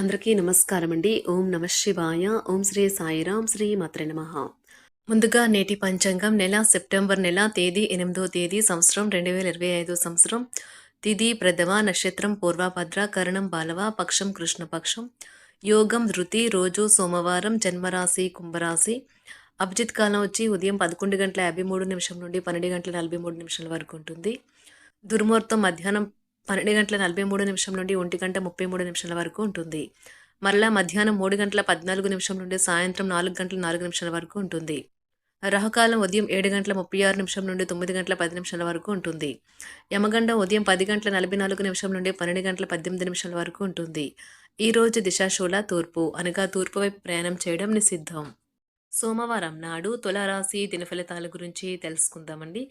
అందరికీ నమస్కారం అండి ఓం నమ శివాయ. ఓం శ్రీ సాయిరాం శ్రీ మాత్ర నమ. ముందుగా నేటి పంచాంగం నెల సెప్టెంబర్ నెల తేదీ ఎనిమిదో తేదీ సంవత్సరం రెండు వేల ఇరవై ఐదో సంవత్సరం. తిథి ప్రథమ నక్షత్రం పూర్వభద్ర కరణం బాలవ పక్షం కృష్ణపక్షం. యోగం ధృతి రోజు సోమవారం జన్మరాశి కుంభరాశి. అభిజిత్ కాలం వచ్చి ఉదయం పదకొండు గంటల యాభై మూడు నిమిషం నుండి పన్నెండు గంటల నలభై మూడు నిమిషాల వరకు ఉంటుంది. దుర్ముహూర్తం మధ్యాహ్నం పన్నెండు గంటల నలభై మూడు నిమిషం నుండి ఒంటి గంట ముప్పై మూడు నిమిషాల వరకు ఉంటుంది. మరలా మధ్యాహ్నం మూడు గంటల పద్నాలుగు నిమిషం నుండి సాయంత్రం నాలుగు గంటల నాలుగు నిమిషాల వరకు ఉంటుంది. రాహుకాలం ఉదయం ఏడు గంటల ముప్పై ఆరు నిమిషం నుండి తొమ్మిది గంటల పది నిమిషాల వరకు ఉంటుంది. యమగండ ఉదయం పది గంటల నలభై నాలుగు నిమిషం నుండి పన్నెండు గంటల పద్దెనిమిది నిమిషాల వరకు ఉంటుంది. ఈ రోజు దిశాశూల తూర్పు అనగా తూర్పు వైపు ప్రయాణం చేయడం నిషిద్ధం. సోమవారం నాడు తులారాశి దిన ఫలితాల గురించి తెలుసుకుందామండి.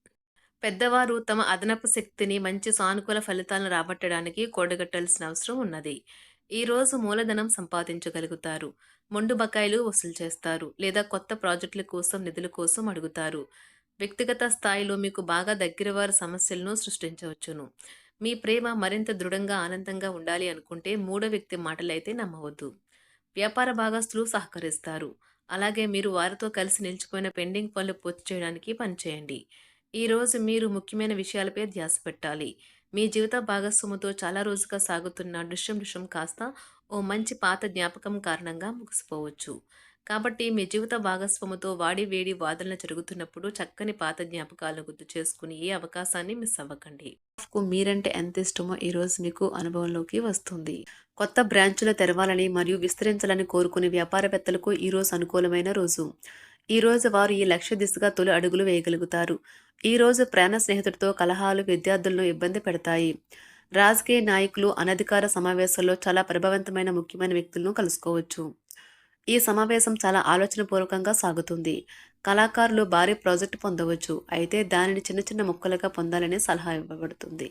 పెద్దవారు తమ అదనపు శక్తిని మంచి సానుకూల ఫలితాలను రాబట్టడానికి కూడగట్టాల్సిన అవసరం ఉన్నది. ఈరోజు మూలధనం సంపాదించగలుగుతారు. మొండు బకాయిలు వసూలు చేస్తారు లేదా కొత్త ప్రాజెక్టుల కోసం నిధుల కోసం అడుగుతారు. వ్యక్తిగత స్థాయిలో మీకు బాగా దగ్గర వారి సమస్యలను సృష్టించవచ్చును. మీ ప్రేమ మరింత దృఢంగా ఆనందంగా ఉండాలి అనుకుంటే మూడో వ్యక్తి మాటలైతే నమ్మవద్దు. వ్యాపార భాగస్తులు సహకరిస్తారు. అలాగే మీరు వారితో కలిసి నిలిచిపోయిన పెండింగ్ పనులు పూర్తి చేయడానికి పనిచేయండి. ఈరోజు మీరు ముఖ్యమైన విషయాలపై ధ్యాస పెట్టాలి. మీ జీవిత భాగస్వాముతో చాలా రోజుగా సాగుతున్న దృశ్యం దృశ్యం కాస్త ఓ మంచి పాత జ్ఞాపకం కారణంగా ముగిసిపోవచ్చు. కాబట్టి మీ జీవిత భాగస్వాముతో వాడి వేడి వాదనలు జరుగుతున్నప్పుడు చక్కని పాత జ్ఞాపకాలను గుర్తు చేసుకుని ఏ అవకాశాన్ని మిస్ అవ్వకండి. మీరంటే ఎంత ఇష్టమో ఈరోజు మీకు అనుభవంలోకి వస్తుంది. కొత్త బ్రాంచులు తెరవాలని మరియు విస్తరించాలని కోరుకునే వ్యాపారవేత్తలకు ఈరోజు అనుకూలమైన రోజు. ఈరోజు వారు ఈ లక్ష్య దిశగా తొలి అడుగులు వేయగలుగుతారు. ఈరోజు ప్రాణ స్నేహితుడితో కలహాలు విద్యార్థులను ఇబ్బంది పెడతాయి. రాజకీయ నాయకులు అనధికార సమావేశాల్లో చాలా ప్రభావవంతమైన ముఖ్యమైన వ్యక్తులను కలుసుకోవచ్చు. ఈ సమావేశం చాలా ఆలోచనపూర్వకంగా సాగుతుంది. కళాకారులు భారీ ప్రాజెక్టు పొందవచ్చు. అయితే దానిని చిన్న చిన్న ముక్కలుగా పొందాలని సలహా ఇవ్వబడుతుంది.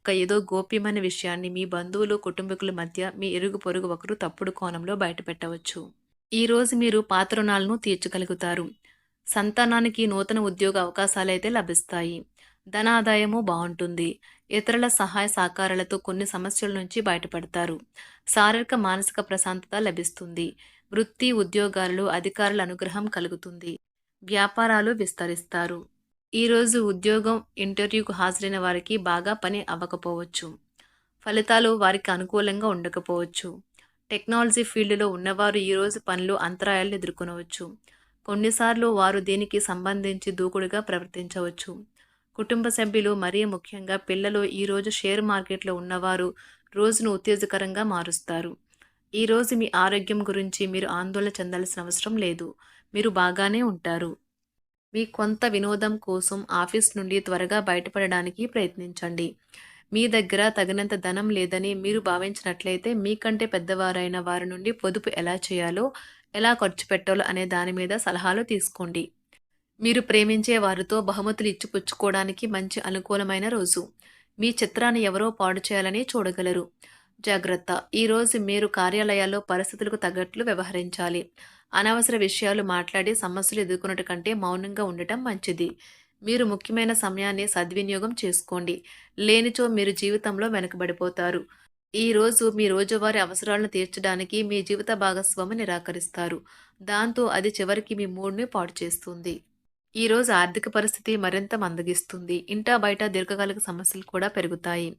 ఒక ఏదో గోప్యమైన విషయాన్ని మీ బంధువులు కుటుంబీకుల మధ్య మీ ఇరుగు పొరుగు ఒకరు తప్పుడు కోణంలో బయటపెట్టవచ్చు. ఈరోజు మీరు పాత రుణాలను తీర్చగలుగుతారు. సంతానానికి నూతన ఉద్యోగ అవకాశాలైతే లభిస్తాయి. ధనాదాయము బాగుంటుంది. ఇతరుల సహాయ సహకారాలతో కొన్ని సమస్యల నుంచి బయటపడతారు. శారీరక మానసిక ప్రశాంతత లభిస్తుంది. వృత్తి ఉద్యోగాలలో అధికారుల అనుగ్రహం కలుగుతుంది. వ్యాపారాలు విస్తరిస్తారు. ఈరోజు ఉద్యోగం ఇంటర్వ్యూకు హాజరైన వారికి బాగా పని అవ్వకపోవచ్చు. ఫలితాలు వారికి అనుకూలంగా ఉండకపోవచ్చు. టెక్నాలజీ ఫీల్డ్లో ఉన్నవారు ఈరోజు పనులు అంతరాయాలను ఎదుర్కొనవచ్చు. కొన్నిసార్లు వారు దీనికి సంబంధించి దూకుడుగా ప్రవర్తించవచ్చు. కుటుంబ సభ్యులు మరీ ముఖ్యంగా పిల్లలు ఈరోజు షేర్ మార్కెట్లో ఉన్నవారు రోజును ఉత్తేజకరంగా మారుస్తారు. ఈరోజు మీ ఆరోగ్యం గురించి మీరు ఆందోళన చెందాల్సిన అవసరం లేదు. మీరు బాగానే ఉంటారు. మీ కొంత వినోదం కోసం ఆఫీస్ నుండి త్వరగా బయటపడడానికి ప్రయత్నించండి. మీ దగ్గర తగినంత ధనం లేదని మీరు భావించినట్లయితే మీకంటే పెద్దవారైన వారి నుండి పొదుపు ఎలా చేయాలో ఎలా ఖర్చు పెట్టాలో అనే దాని మీద సలహాలు తీసుకోండి. మీరు ప్రేమించే వారితో బహుమతులు ఇచ్చిపుచ్చుకోవడానికి మంచి అనుకూలమైన రోజు. మీ చిత్రాన్ని ఎవరో పాడు చేయాలని చూడగలరు. జాగ్రత్త. ఈరోజు మీరు కార్యాలయాల్లో పరిస్థితులకు తగ్గట్లు వ్యవహరించాలి. అనవసర విషయాలు మాట్లాడి సమస్యలు ఎదుర్కొన్నట్టు కంటే మౌనంగా ఉండటం మంచిది. మీరు ముఖ్యమైన సమయాన్ని సద్వినియోగం చేసుకోండి. లేనిచో మీరు జీవితంలో వెనకబడిపోతారు. ఈరోజు మీ రోజువారీ అవసరాలను తీర్చడానికి మీ జీవిత భాగస్వామి నిరాకరిస్తారు. దాంతో అది చివరికి మీ మూడ్ని పాడు చేస్తుంది. ఈరోజు ఆర్థిక పరిస్థితి మరింత మందగిస్తుంది. ఇంటా బయట దీర్ఘకాలిక సమస్యలు కూడా పెరుగుతాయి.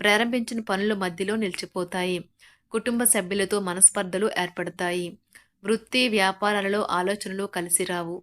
ప్రారంభించిన పనులు మధ్యలో నిలిచిపోతాయి. కుటుంబ సభ్యులతో మనస్పర్ధలు ఏర్పడతాయి. వృత్తి వ్యాపారాలలో ఆలోచనలు కలిసి రావు.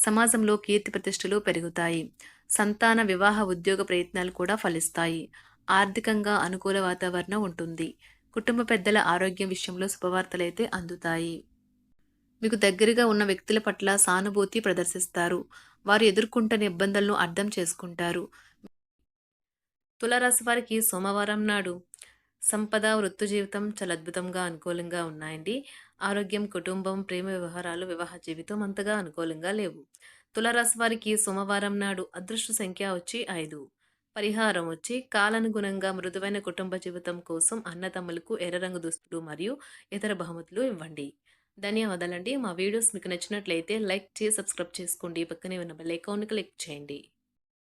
సమాజంలో కీర్తి ప్రతిష్టలు పెరుగుతాయి. సంతాన వివాహ ఉద్యోగ ప్రయత్నాలు కూడా ఫలిస్తాయి. ఆర్థికంగా అనుకూల వాతావరణం ఉంటుంది. కుటుంబ పెద్దల ఆరోగ్యం విషయంలో శుభవార్తలైతే అందుతాయి. మీకు దగ్గరగా ఉన్న వ్యక్తుల పట్ల సానుభూతి ప్రదర్శిస్తారు. వారు ఎదుర్కొంటున్న ఇబ్బందులను అర్థం చేసుకుంటారు. తులరాశి వారికి సోమవారం నాడు సంపద వృత్తి జీవితం చాలా అద్భుతంగా అనుకూలంగా ఉన్నాయండి. ఆరోగ్యం కుటుంబం ప్రేమ వ్యవహారాలు వివాహ జీవితం అంతగా అనుకూలంగా లేవు. తులరాశి వారికి సోమవారం నాడు అదృష్ట సంఖ్య వచ్చి ఐదు. పరిహారం వచ్చి కాలానుగుణంగా మృదువైన కుటుంబ జీవితం కోసం అన్నతమ్ములకు ఎర్ర రంగు దుస్తులు మరియు ఇతర బహుమతులు ఇవ్వండి. ధన్యవాదాలండి. మా వీడియోస్ మీకు నచ్చినట్లయితే లైక్ చేసి సబ్స్క్రైబ్ చేసుకోండి. పక్కనే ఉన్న బెల్ ఐకాన్ క్లిక్ చేయండి.